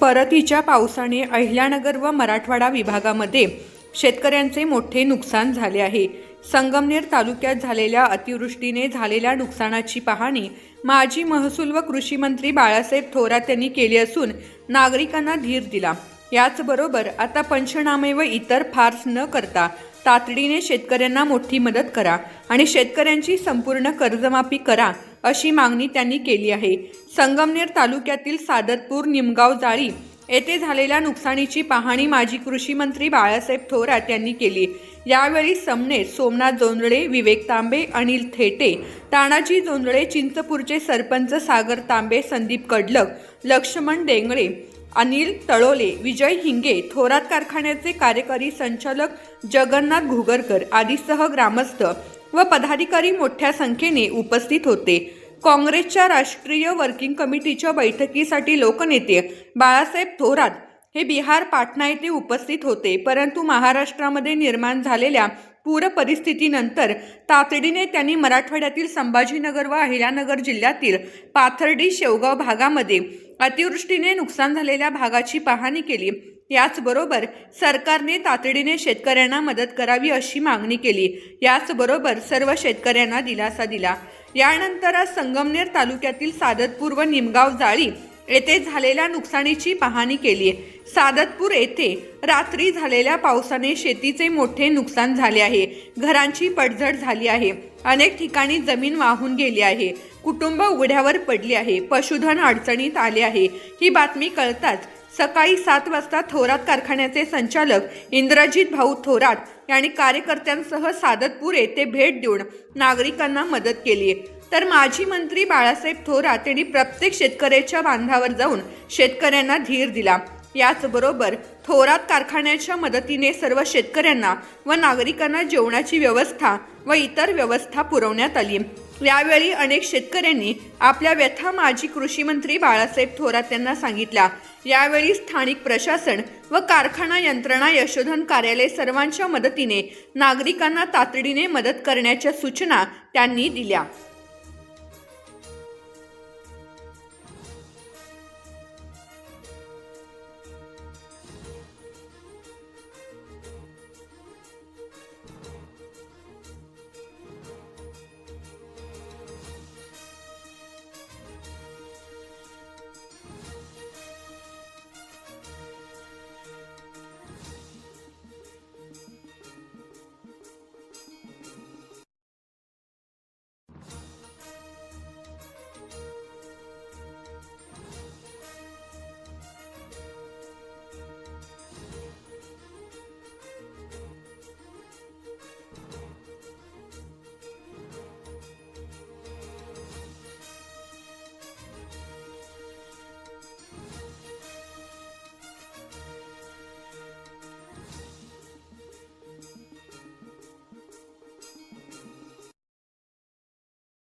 परतीच्या पावसाने अहिल्यानगर व मराठवाडा विभागामध्ये शेतकऱ्यांचे मोठे नुकसान झाले आहे. संगमनेर तालुक्यात झालेल्या अतिवृष्टीने झालेल्या नुकसानाची पाहणी माजी महसूल व कृषी मंत्री बाळासाहेब थोरात यांनी केली असून नागरिकांना धीर दिला. याचबरोबर आता पंचनामे व इतर फार्स न करता तातडीने शेतकऱ्यांना मोठी मदत करा आणि शेतकऱ्यांची संपूर्ण कर्जमाफी करा अशी मागणी त्यांनी केली आहे. संगमनेर तालुक्यातील सादतपूर निमगाव जाळी येथे झालेल्या नुकसानीची पाहणी माजी कृषी मंत्री बाळासाहेब थोरात यांनी केली. यावेळी समने सोमनाथ जोंधळे विवेक तांबे अनिल थेटे तानाजी जोंधळे चिंचपूरचे सरपंच सागर तांबे संदीप कडलक लक्ष्मण डेंगळे अनिल तळोले विजय हिंगे थोरात कारखान्याचे कार्यकारी संचालक जगन्नाथ घुगरकर आदीसह ग्रामस्थ व पदाधिकारी मोठ्या संख्येने उपस्थित होते. काँग्रेसच्या राष्ट्रीय वर्किंग कमिटीच्या बैठकीसाठी लोकनेते बाळासाहेब थोरात हे बिहार पाटणा येथे उपस्थित होते. परंतु महाराष्ट्रामध्ये निर्माण झालेल्या पूर परिस्थितीनंतर तातडीने त्यांनी मराठवाड्यातील संभाजीनगर व अहिल्यानगर जिल्ह्यातील पाथर्डी शेवगाव भागामध्ये अतिवृष्टीने नुकसान झालेल्या भागाची पाहणी केली. याचबरोबर सरकारने तातडीने शेतकऱ्यांना मदत करावी अशी मागणी केली. याचबरोबर सर्व शेतकऱ्यांना दिलासा दिला. यानंतर आज संगमनेर तालुक्यातील सादतपूर व निमगाव जाळी येथे झालेल्या नुकसानीची पाहणी केली. सादतपूर येथे रात्री झालेल्या पावसाने शेतीचे मोठे नुकसान झाले आहे. घरांची पडझड झाली आहे. अनेक ठिकाणी जमीन वाहून गेली आहे. कुटुंब उघड्यावर पडली आहे. पशुधन अडचणीत आले आहे. ही बातमी कळताच सकाळी सात वाजता थोरात कारखान्याचे संचालक इंद्रजित भाऊ थोरात यांनी कार्यकर्त्यांसह सादतपूर येथे भेट देऊन नागरिकांना मदत केली. तर माजी मंत्री बाळासाहेब थोरात यांनी प्रत्येक शेतकऱ्याच्या बांधावर जाऊन शेतकऱ्यांना धीर दिला. याचबरोबर थोरात कारखान्याच्या मदतीने सर्व शेतकऱ्यांना व नागरिकांना जेवणाची व्यवस्था व इतर व्यवस्था पुरवण्यात आली. यावेळी अनेक शेतकऱ्यांनी आपल्या व्यथा माजी कृषी मंत्री बाळासाहेब थोरात यांना सांगितल्या. यावेळी स्थानिक प्रशासन व कारखाना यंत्रणा यशोधन कार्यालय सर्वांच्या मदतीने नागरिकांना तातडीने मदत करण्याच्या सूचना त्यांनी दिल्या.